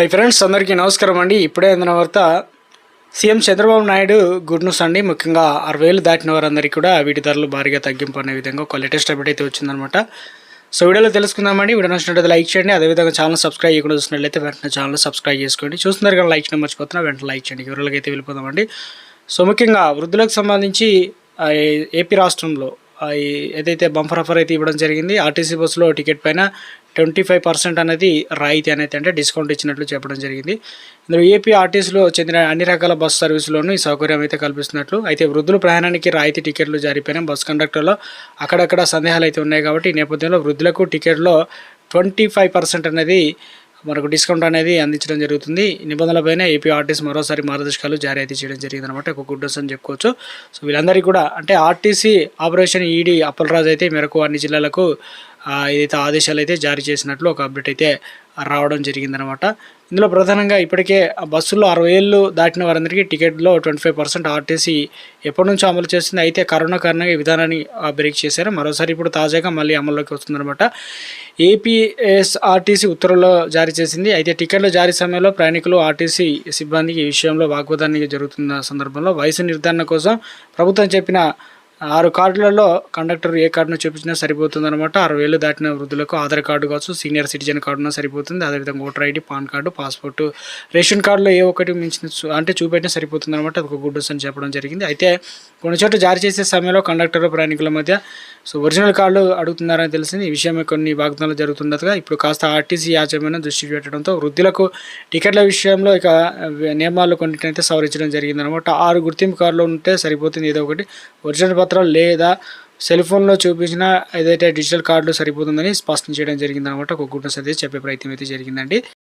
Hi friends అందరికీ నమస్కారం అండి. ఇప్పుడే అందిన వార్త CM Chandrababu Naidu good news అండి. ముఖ్యంగా ఆరు వేలు దాటిన వారందరికీ కూడా వీటి ధరలు భారీగా తగ్గింపు అనే విధంగా ఒక లేటెస్ట్ అప్డేట్ అయితే వచ్చిందనమాట సో వీడియోలో తెలుసుకుందామండి. వీడియో నచ్చినట్లయితే లైక్ చేయండి. అదేవిధంగా ఛానల్ సబ్స్క్రైబ్ చేయకుండా చూసినట్లయితే వెంటనే ఛానల్ సబ్స్క్రైబ్ చేసుకోండి. చూస్తున్నారు కానీ లైక్ మర్చిపోతున్నా వెంటనే లైక్ చేయండి. వివరాలకి అయితే వెళ్ళిపోదామండి. సో ముఖ్యంగా వృద్ధులకు సంబంధించి ఏపీ రాష్ట్రంలో ఏదైతే బంఫర్ ఆఫర్ అయితే ఇవ్వడం జరిగింది ఆర్టీసీ బస్సులో టికెట్ పైన ట్వంటీ ఫైవ్ పర్సెంట్ అనేది రాయితీ అనేది అంటే డిస్కౌంట్ ఇచ్చినట్లు చెప్పడం జరిగింది. ఇందులో ఏపీ ఆర్టీసీలో చెందిన అన్ని రకాల బస్సు సర్వీసులోనూ ఈ సౌకర్యం అయితే కల్పిస్తున్నట్లు. అయితే వృద్ధుల ప్రయాణానికి రాయితీ టికెట్లు జారిపోయిన బస్ కండక్టర్లో అక్కడక్కడ సందేహాలు అయితే ఉన్నాయి కాబట్టి ఈ నేపథ్యంలో వృద్ధులకు టికెట్లో ట్వంటీ ఫైవ్ పర్సెంట్ అనేది మనకు డిస్కౌంట్ అనేది అందించడం జరుగుతుంది. నిబంధనలపైన ఏపీఆర్టీసీ మరోసారి మార్గదర్శకాలు జారీ అయితే చేయడం జరిగింది అనమాట ఒక గుడ్ న్యూస్ అని చెప్పుకోవచ్చు. సో వీళ్ళందరికీ కూడా అంటే ఆర్టీసీ ఆపరేషన్ ఈడీ అప్పలరాజు అయితే మేరకు అన్ని జిల్లాలకు ఏదైతే ఆదేశాలు అయితే జారీ చేసినట్లు ఒక అప్డేట్ అయితే రావడం జరిగిందనమాట. ఇందులో ప్రధానంగా ఇప్పటికే బస్సుల్లో అరవై ఏళ్ళు దాటిన వారందరికీ టికెట్లో ట్వంటీ ఫైవ్ పర్సెంట్ ఆర్టీసీ ఎప్పటి నుంచో అమలు చేస్తుంది. అయితే కరోనా కారణంగా ఈ విధానాన్ని ఆ, బ్రేక్ చేశారు. మరోసారి ఇప్పుడు తాజాగా మళ్ళీ అమల్లోకి వస్తుందన్నమాట ఏపీఎస్ఆర్టీసీ ఉత్తర్వులు జారీ చేసింది. అయితే టికెట్ల జారీ సమయంలో ప్రయాణికులు ఆర్టీసీ సిబ్బందికి ఈ విషయంలో వాగ్వాదానికి జరుగుతున్న సందర్భంలో వయసు నిర్ధారణ కోసం ప్రభుత్వం చెప్పిన ఆరు కార్డులలో కండక్టర్ ఏ కార్డును చూపించినా సరిపోతుంది అనమాట ఆరు వేలు దాటిన వృద్ధులకు ఆధార్ కార్డు కావచ్చు సీనియర్ సిటిజన్ కార్డున సరిపోతుంది. అదేవిధంగా voter ID PAN card passport ration కార్డులో ఏ ఒక్కటి మించిన చూ- అంటే చూపెట్టినా సరిపోతుంది అనమాట అది ఒక గుడ్ అని చెప్పడం జరిగింది. అయితే కొన్ని చోట్ల జారీ చేసే సమయంలో కండక్టర్ ప్రయాణికుల మధ్య సో ఒరిజినల్ కార్డులు అడుగుతున్నారని తెలిసింది. ఈ విషయమే కొన్ని వాగ్దానాలు జరుగుతుండగా ఇప్పుడు కాస్త ఆర్టీసీ యాజమాన్యం దృష్టి పెట్టడంతో వృద్ధులకు టికెట్ల విషయంలో ఇక నియమాలు కొన్నిటినైతే సవరించడం జరిగింది అనమాట ఆరు గుర్తింపు కార్డులో ఉంటే సరిపోతుంది. ఏదో ఒకటి ఒరిజినల్ మాత్రం లేదా సెల్ ఫోన్లో చూపించిన ఏదైతే డిజిటల్ కార్డులు సరిపోతుందని స్పష్టం చేయడం జరిగింది అనమాట ఒక గుడ్నెస్ అయితే చెప్పే ప్రయత్నం అయితే జరిగిందండి.